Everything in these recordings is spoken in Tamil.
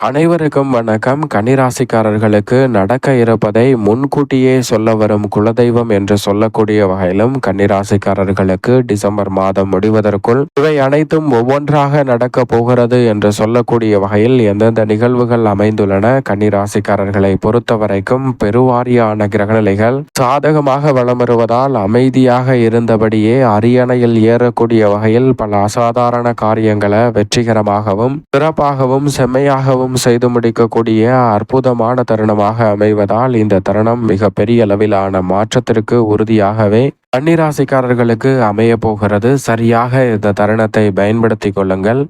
அனைவருக்கும் வணக்கம். கன்னிராசிக்காரர்களுக்கு நடக்க இருப்பதை முன்கூட்டியே சொல்ல வரும் குலதெய்வம் என்று சொல்லக்கூடிய வகையிலும் கன்னிராசிக்காரர்களுக்கு டிசம்பர் மாதம் முடிவதற்குள் இவை அனைத்தும் ஒவ்வொன்றாக நடக்க போகிறது என்று சொல்லக்கூடிய வகையில் எந்தெந்த நிகழ்வுகள் அமைந்துள்ளன கன்னிராசிக்காரர்களை பொறுத்தவரைக்கும் பெருவாரியான கிரகநிலைகள் சாதகமாக வளம் வருவதால் அமைதியாக இருந்தபடியே அரியணையில் ஏறக்கூடிய வகையில் பல அசாதாரண காரியங்களை வெற்றிகரமாகவும் சிறப்பாகவும் செம்மையாகவும் எதுவும் செய்து முடிக்கக்கூடிய அற்புதமான தருணமாக அமைவதால் இந்த தருணம் மிக பெரிய அளவிலான மாற்றத்திற்கு உறுதியாகவே கன்னிராசிக்காரர்களுக்கு அமைய போகிறது. சரியாக இந்த தருணத்தை பயன்படுத்தி கொள்ளுங்கள்.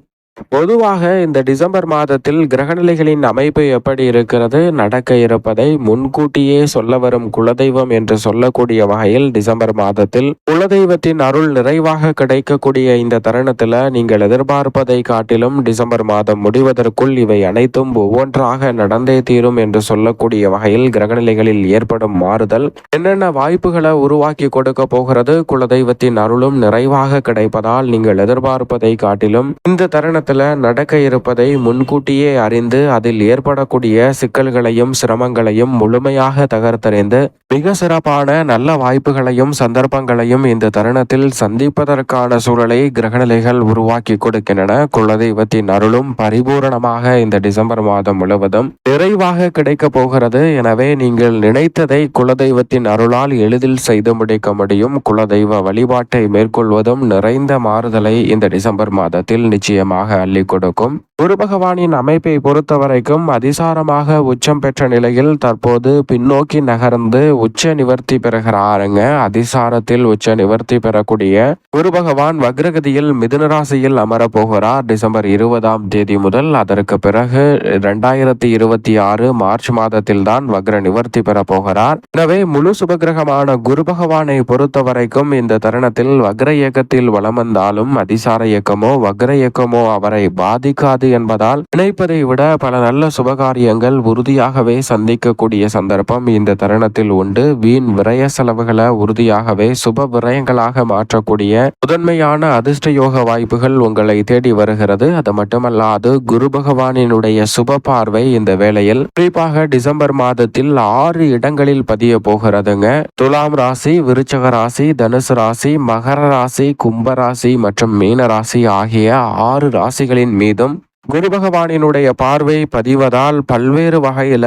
பொதுவாக இந்த டிசம்பர் மாதத்தில் கிரகநிலைகளின் அமைப்பு எப்படி இருக்கிறது? நடக்க இருப்பதை முன்கூட்டியே சொல்ல வரும் குலதெய்வம் என்று சொல்லக்கூடிய வகையில் டிசம்பர் மாதத்தில் குலதெய்வத்தின் அருள் நிறைவாக கிடைக்கக்கூடிய இந்த தருணத்தில் நீங்கள் எதிர்பார்ப்பதை காட்டிலும் டிசம்பர் மாதம் முடிவதற்குள் இவை அனைத்தும் ஒவ்வொன்றாக நடந்தே தீரும் என்று சொல்லக்கூடிய வகையில் கிரகநிலைகளில் ஏற்படும் மாறுதல் என்னென்ன வாய்ப்புகளை உருவாக்கி கொடுக்க போகிறது? குலதெய்வத்தின் அருளும் நிறைவாக கிடைப்பதால் நீங்கள் எதிர்பார்ப்பதை காட்டிலும் இந்த தருணத்தில் காலத்துல நடக்க இருப்பதை முன்கூட்டியே அறிந்து அதில் ஏற்படக்கூடிய சிக்கல்களையும் சிரமங்களையும் முழுமையாக தகர்த்தறிந்து மிக சிறப்பான நல்ல வாய்ப்புகளையும் சந்தர்ப்பங்களையும் இந்த தருணத்தில் சந்திப்பதற்கான சூழலை கிரகநிலைகள் உருவாக்கி கொடுக்கின்றன. குலதெய்வத்தின் அருளும் பரிபூரணமாக இந்த டிசம்பர் மாதம் முழுவதும் நிறைவாக கிடைக்க போகிறது. எனவே நீங்கள் நினைத்ததை குலதெய்வத்தின் அருளால் எளிதில் செய்து முடிக்க முடியும். குலதெய்வ வழிபாட்டை மேற்கொள்வதும் நிறைந்த மாறுதலை இந்த டிசம்பர் மாதத்தில் நிச்சயமாக அள்ளி கொடுக்கும். குரு பகவானின் அமைப்பை பொறுத்தவரைக்கும் அதிசாரமாக உச்சம் பெற்ற நிலையில் தற்போது பின்னோக்கி நகர்ந்து உச்ச நிவர்த்தி பெறுகிறாருங்க. அதிசாரத்தில் உச்ச நிவர்த்தி பெறக்கூடிய குரு பகவான் வக்ரகதியில் மிதுனராசியில் அமரப்போகிறார். டிசம்பர் இருபதாம் தேதி முதல் அதற்கு பிறகு இரண்டாயிரத்தி இருபத்தி ஆறு மார்ச் மாதத்தில் தான் வக்ர நிவர்த்தி பெற போகிறார் எனவே முழு சுபகிரகமான குரு பகவானை பொறுத்தவரைக்கும் இந்த தருணத்தில் வக்ர இயக்கத்தில் வளம் வந்தாலும் அதிசார இயக்கமோ வக்ர இயக்கமோ அவரை பாதிக்காது என்பதால் நினைப்பதை விட பல நல்ல சுபகாரியங்கள் உறுதியாகவே சந்திக்கக்கூடிய சந்தர்ப்பம் இந்த தருணத்தில் உண்டு. வீண் விரய செலவுகளை உறுதியாகவே சுப விரயங்களாக மாற்றக்கூடிய முதன்மையான அதிர்ஷ்ட யோக வாய்ப்புகள் உங்களை தேடி வருகிறது. அது மட்டுமல்லாது குரு பகவானினுடைய சுப பார்வை இந்த வேளையில் குறிப்பாக டிசம்பர் மாதத்தில் ஆறு இடங்களில் பதிய போகிறதுங்க. துலாம் ராசி விருச்சக ராசி தனுசு ராசி மகர ராசி கும்பராசி மற்றும் மீன ராசி ஆகிய ஆறு ராசிகளின் மீதும் குரு பகவானினுடைய பார்வை பதிவதால் பல்வேறு வகையில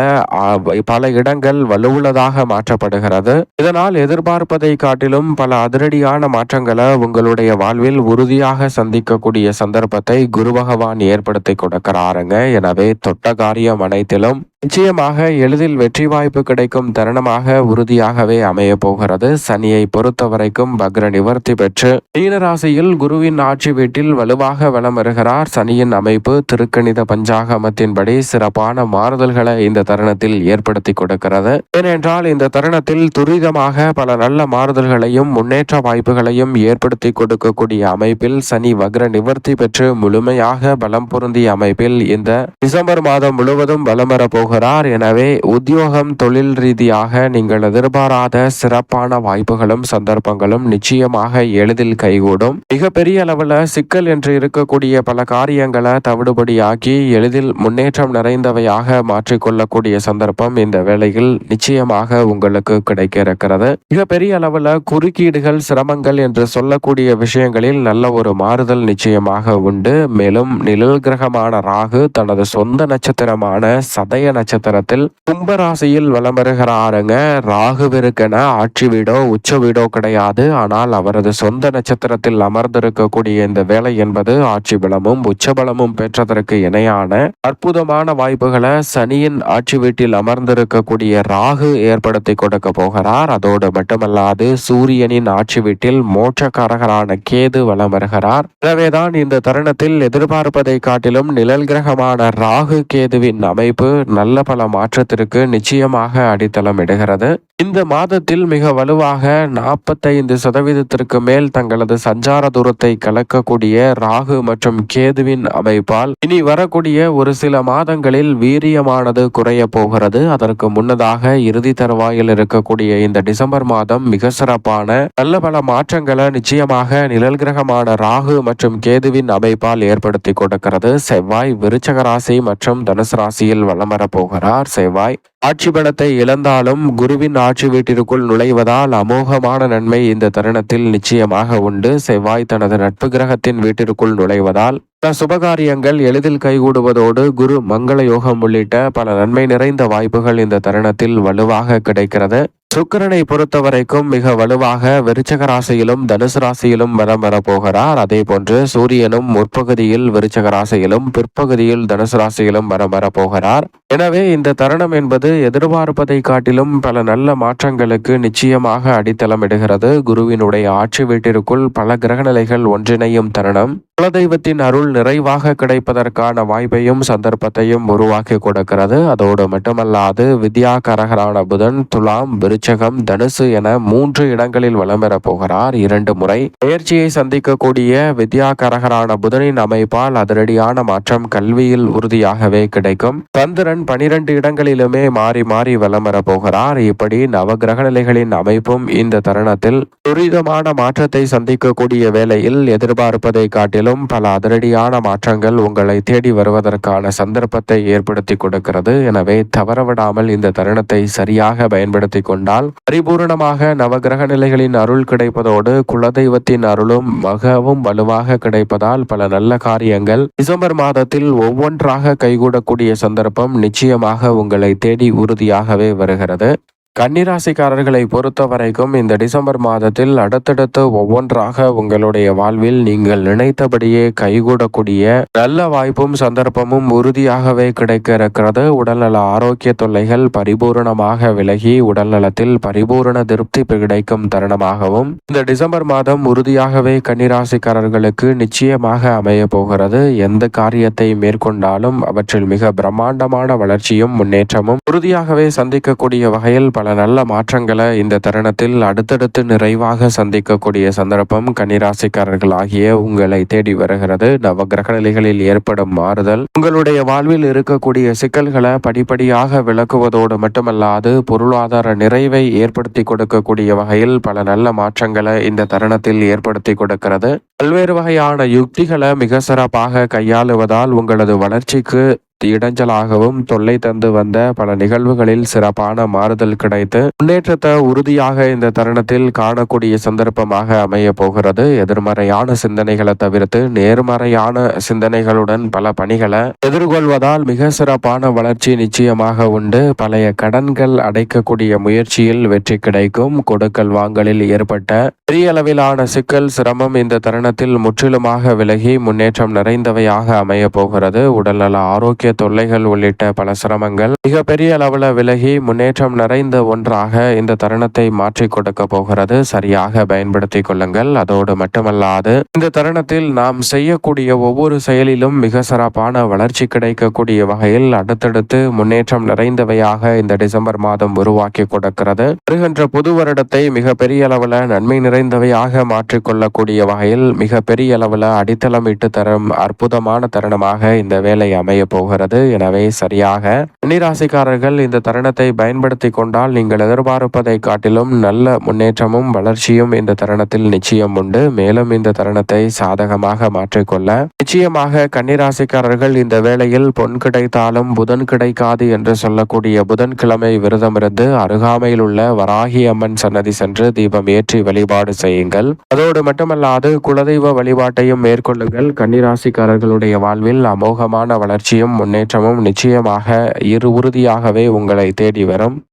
பல இடங்கள் வலுவுள்ளதாக மாற்றப்படுகிறது. இதனால் எதிர்பார்ப்பதை காட்டிலும் பல அதிரடியான மாற்றங்களை உங்களுடைய வாழ்வில் உறுதியாக சந்திக்கக்கூடிய சந்தர்ப்பத்தை குரு பகவான் ஏற்படுத்தி கொடுக்கிறாருங்க. எனவே தொட்ட காரியம் அனைத்திலும் நிச்சயமாக எளிதில் வெற்றி வாய்ப்பு கிடைக்கும் தருணமாக உறுதியாகவே அமைய போகிறது. சனியை பொறுத்த வரைக்கும் பக்ர நிவர்த்தி பெற்று மீனராசியில் குருவின் ஆட்சி வீட்டில் வலுவாக வலம் வருகிறார். சனியின் அமைப்பு திருக்கணித பஞ்சாகமத்தின்படி சிறப்பான மாறுதல்களை இந்த தருணத்தில் ஏற்படுத்தி கொடுக்கிறது. ஏனென்றால் இந்த தருணத்தில் துரிதமாக பல நல்ல மாறுதல்களையும் முன்னேற்ற வாய்ப்புகளையும் ஏற்படுத்தி கொடுக்கக்கூடிய அமைப்பில் சனி வக்ர நிவர்த்தி பெற்று முழுமையாக பலம் பொருந்திய அமைப்பில் இந்த டிசம்பர் மாதம் முழுவதும் வலம் வரப்போகிறது போகிறார். எனவே உத்தியோகம் தொழில் ரீதியாக நீங்கள் எதிர்பாராத சிறப்பான வாய்ப்புகளும் சந்தர்ப்பங்களும் நிச்சயமாக எளிதில் கைகூடும். மிகப்பெரிய அளவில் சிக்கல் என்று இருக்கக்கூடிய பல காரியங்களை தவிடுபடியாக்கி எளிதில் முன்னேற்றம் நிறைந்தவையாக மாற்றிக்கொள்ளக்கூடிய சந்தர்ப்பம் இந்த வேளையில் நிச்சயமாக உங்களுக்கு கிடைக்க இருக்கிறது மிகப்பெரிய அளவில் குறுக்கீடுகள் சிரமங்கள் என்று சொல்லக்கூடிய விஷயங்களில் நல்ல ஒரு மாறுதல் நிச்சயமாக உண்டு. மேலும் நிழல் கிரகமான ராகு தனது சொந்த நட்சத்திரமான சதய நட்சத்திரத்தில் கும்பராசியில் வலம் வருகிறாருங்க. ராகுவிற்கென ஆட்சி வீடோ உச்ச வீடோ கிடையாது. ஆனால் அவரது சொந்த நட்சத்திரத்தில் அமர்ந்திருக்கக்கூடிய இந்த வேலை என்பது ஆட்சி பலமும் உச்ச பலமும் பெற்றதற்கு இணையான அற்புதமான வாய்ப்புகளை சனியின் ஆட்சி வீட்டில் அமர்ந்திருக்கக்கூடிய ராகு ஏற்படுத்தி கொடுக்க போகிறார். அதோடு மட்டுமல்லாது சூரியனின் ஆட்சி வீட்டில் மோட்சக்காரகரான கேது வலம் வருகிறார். எனவேதான் இந்த தருணத்தில் எதிர்பார்ப்பதை காட்டிலும் நிழல் கிரகமான ராகு கேதுவின் அமைப்பு நல்ல நல்ல பல மாற்றத்திற்கு நிச்சயமாக அடித்தளம் இடுகிறது. இந்த மாதத்தில் மிக வலுவாக நாற்பத்தைந்து சதவீதத்திற்கு மேல் தங்களது சஞ்சார தூரத்தை கலக்கக்கூடிய ராகு மற்றும் கேதுவின் அமைப்பால் இனி வரக்கூடிய ஒரு சில மாதங்களில் வீரியமானது குறைய போகிறது. அதற்கு முன்னதாக இறுதி தருவாயில் இருக்கக்கூடிய இந்த டிசம்பர் மாதம் மிக சிறப்பான நல்ல பல மாற்றங்களை நிச்சயமாக நிழல் கிரகமான ராகு மற்றும் கேதுவின் அமைப்பால் ஏற்படுத்தி கொடுக்கிறது. செவ்வாய் விருச்சக ராசி மற்றும் தனுசு ராசியில் வலம் போகிறார். செவ்வாய் ஆட்சி பலத்தை இழந்தாலும் குருவின் ஆட்சி வீட்டிற்குள் நுழைவதால் அமோகமான நன்மை இந்த தருணத்தில் நிச்சயமாக உண்டு. செவ்வாய் தனது நட்பு கிரகத்தின் வீட்டிற்குள் நுழைவதால் பல சுபகாரியங்கள் எளிதில் கைகூடுவதோடு குரு மங்கள யோகம் உள்ளிட்ட பல நன்மை நிறைந்த வாய்ப்புகள் இந்த தருணத்தில் வலுவாக கிடைக்கிறது. சுக்கரனை பொறுத்த வரைக்கும் மிக வலுவாக விருச்சக ராசியிலும் தனுசு ராசியிலும் வரம் வரப்போகிறார். அதே போன்று சூரியனும் முற்பகுதியில் விருச்சக ராசியிலும் பிற்பகுதியில் தனுசு ராசியிலும் வரம் வரப்போகிறார். எனவே இந்த தருணம் என்பது எதிர்பார்ப்பதை காட்டிலும் பல நல்ல மாற்றங்களுக்கு நிச்சயமாக அடித்தளமிடுகிறது. குருவினுடைய ஆட்சி வீட்டிற்குள் பல கிரகநிலைகள் ஒன்றிணையும் தருணம். குலதெய்வத்தின் அருள் நிறைவாக கிடைப்பதற்கான வாய்ப்பையும் சந்தர்ப்பத்தையும் உருவாக்கி கொடுக்கிறது. அதோடு மட்டுமல்லாது வித்யாகரகரான புதன் துலாம் விருச்சகம் தனுசு என மூன்று இடங்களில் வலம் போகிறார். இரண்டு முறை பயிற்சியை சந்திக்கக்கூடிய வித்யாகரகரான புதனின் அமைப்பால் அதிரடியான மாற்றம் கல்வியில் உறுதியாகவே கிடைக்கும். சந்திரன் பனிரெண்டு இடங்களிலுமே மாறி மாறி வலம் போகிறார். இப்படி நவகிரக நிலைகளின் அமைப்பும் இந்த தருணத்தில் துரிதமான மாற்றத்தை சந்திக்கக்கூடிய வேளையில் எதிர்பார்ப்பதை மேலும் பல அதிரடியான மாற்றங்கள் உங்களை தேடி வருவதற்கான சந்தர்ப்பத்தை ஏற்படுத்தி கொடுக்கிறது. எனவே தவறவிடாமல் இந்த தருணத்தை சரியாக பயன்படுத்தி கொண்டால் பரிபூரணமாக நவகிரக நிலைகளின் அருள் கிடைப்பதோடு குலதெய்வத்தின் அருளும் மிகவும் வலுவாக கிடைப்பதால் பல நல்ல காரியங்கள் டிசம்பர் மாதத்தில் ஒவ்வொன்றாக கைகூடக்கூடிய சந்தர்ப்பம் நிச்சயமாக உங்களை தேடி உறுதியாகவே வருகிறது. கன்னிராசிக்காரர்களை பொறுத்த வரைக்கும் இந்த டிசம்பர் மாதத்தில் அடுத்தடுத்து ஒவ்வொன்றாக உங்களுடைய வாழ்வில் நீங்கள் நினைத்தபடியே கைகூடக்கூடிய நல்ல வாய்ப்பும் சந்தர்ப்பமும் உறுதியாகவே கிடைக்க இருக்கிறது உடல்நல ஆரோக்கிய தொல்லைகள் பரிபூரணமாக விலகி உடல்நலத்தில் பரிபூரண திருப்தி கிடைக்கும் தருணமாகவும் இந்த டிசம்பர் மாதம் உறுதியாகவே கன்னிராசிக்காரர்களுக்கு நிச்சயமாக அமைய போகிறது. எந்த காரியத்தை மேற்கொண்டாலும் அவற்றில் மிக பிரம்மாண்டமான வளர்ச்சியும் முன்னேற்றமும் உறுதியாகவே சந்திக்கக்கூடிய வகையில் பல நல்ல மாற்றங்களை இந்த தருணத்தில் அடுத்தடுத்து நிறைவாக சந்திக்கக்கூடிய சந்தர்ப்பம் கன்னிராசிக்காரர்கள் ஆகிய உங்களை தேடி வருகிறது. நவகிரக நிலைகளில் ஏற்படும் மாறுதல் உங்களுடைய வாழ்வில் இருக்கக்கூடிய சிக்கல்களை படிப்படியாக விளக்குவதோடு மட்டுமல்லாது பொருளாதார நிறைவை ஏற்படுத்தி கொடுக்கக்கூடிய வகையில் பல நல்ல மாற்றங்களை இந்த தருணத்தில் ஏற்படுத்தி கொடுக்கிறது. பல்வேறு வகையான யுக்திகளை மிக சிறப்பாக கையாளுவதால் உங்களது வளர்ச்சிக்கு இடைஞ்சலாகவும் தொல்லை தந்து வந்த பல நிகழ்வுகளில் சிறப்பான மாறுதல் கிடைத்து முன்னேற்றத்தை உறுதியாக இந்த தருணத்தில் காணக்கூடிய சந்தர்ப்பமாக அமைய போகிறது. எதிர்மறையான சிந்தனைகளை தவிர்த்து நேர்மறையான சிந்தனைகளுடன் பல பணிகளை எதிர்கொள்வதால் மிக சிறப்பான வளர்ச்சி நிச்சயமாக உண்டு. பழைய கடன்கள் அடைக்கக்கூடிய முயற்சியில் வெற்றி கிடைக்கும். கொடுக்கல் வாங்கலில் ஏற்பட்ட பெரிய அளவிலான சிக்கல் சிரமம் இந்த தருணத்தில் முற்றிலுமாக விலகி முன்னேற்றம் நிறைந்தவையாக அமைய போகிறது. உடல்நல ஆரோக்கிய தொல்லைகள் உள்ளிட்ட பல சிரமங்கள் மிக பெரிய அளவில் விலகி முன்னேற்றம் நிறைந்த ஒன்றாக இந்த தருணத்தை மாற்றி கொடுக்க போகிறது. சரியாக பயன்படுத்தி கொள்ளுங்கள். அதோடு மட்டுமல்லாது இந்த தருணத்தில் நாம் செய்யக்கூடிய ஒவ்வொரு செயலிலும் மிக சிறப்பான வளர்ச்சி கிடைக்கக்கூடிய வகையில் அடுத்தடுத்து முன்னேற்றம் நிறைந்தவையாக இந்த டிசம்பர் மாதம் உருவாக்கி கொடுக்கிறது. வருகின்ற புது வருடத்தை மிக பெரிய அளவில் நன்மை நிறைந்தவையாக மாற்றிக்கொள்ளக்கூடிய வகையில் மிக பெரிய அளவில் அடித்தளமிட்டு தரும் அற்புதமான தருணமாக இந்த வேலை அமைய போகிறது. வருகிறது எனவே சரியாக கன்னிராசிக்காரர்கள் இந்த தருணத்தை பயன்படுத்தி கொண்டால் நீங்கள் எதிர்பார்ப்பதை காட்டிலும் நல்ல முன்னேற்றமும் வளர்ச்சியும் இந்த தருணத்தில் நிச்சயம் உண்டு. மேலும் இந்த தருணத்தை சாதகமாக மாற்றிக்கொள்ள நிச்சயமாக கன்னிராசிக்காரர்கள் இந்த வேளையில் பொன் கிடைத்தாலும் புதன் கிடைக்காது என்று சொல்லக்கூடிய புதன்கிழமை விரதமிருந்து அருகாமையில் உள்ள வராகி அம்மன் சன்னதி சென்று தீபம் ஏற்றி வழிபாடு செய்யுங்கள். அதோடு மட்டுமல்லாது குலதெய்வ வழிபாட்டையும் மேற்கொள்ளுங்கள். கன்னிராசிக்காரர்களுடைய வாழ்வில் அமோகமான வளர்ச்சியும் முன்னேற்றமும் நிச்சயமாக இரு உறுதியாகவே உங்களை தேடி வரும்.